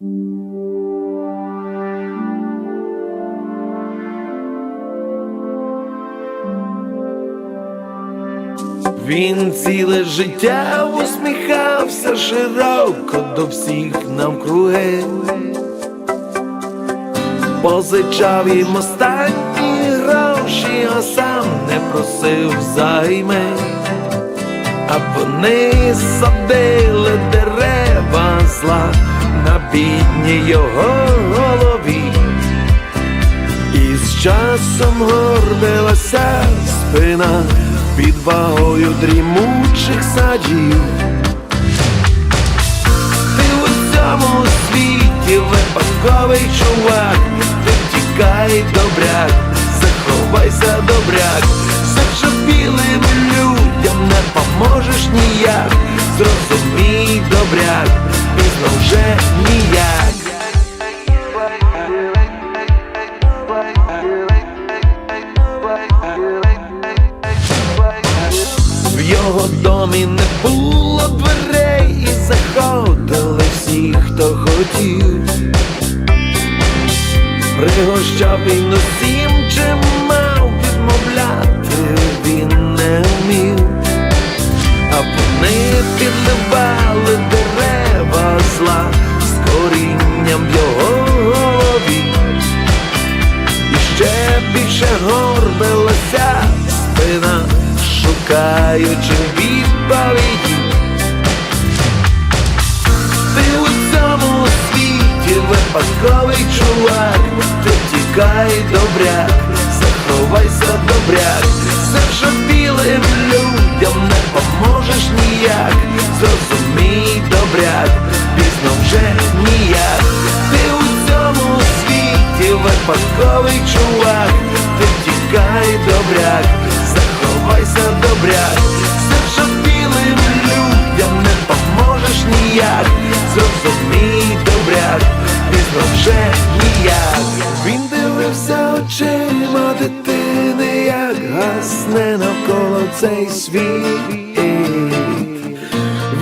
Він ціле життя усміхався широко до всіх навкруги, позичав їм останні гроші, а сам не просив займи, а вони садили дерева зла на бідній його голові. І з часом горбилася спина під вагою дрімучих садів. Ти у цьому світі випадковий чувак, ти втікай добряк, ніяк. В його домі не було дверей і заходили всі, хто хотів. Пригощав і усім, більше горбилася. Спина, шукаючи відповіді. Ти у цьому світі випадковий чувак, ти тікай добряк, заховайся добряк, зашопілим людям не поможеш ніяк, випадковий чувак, ти тікай добряк, заховайся добряк, зашопілим людям не поможеш ніяк, зрозумій добряк, пізно вже ніяк. Він дивився очима дитини, як гасне навколо цей світ.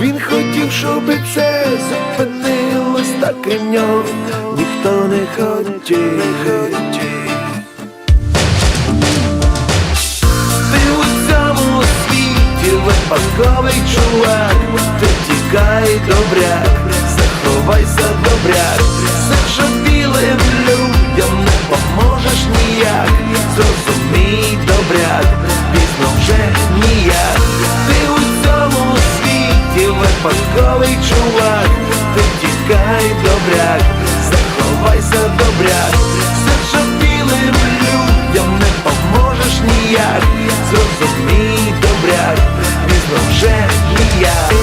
Він хотів, щоб це зупинилось, та крім нього ніхто не хотів. Ти у цьому світі випадковий чувак, ти тікай добряк, заховайся добряк, зашопілим людям не поможеш ніяк, зрозумій добряк, пізно вже ніяк, ти у цьому світі випадковий чувак, звісно, вже не я.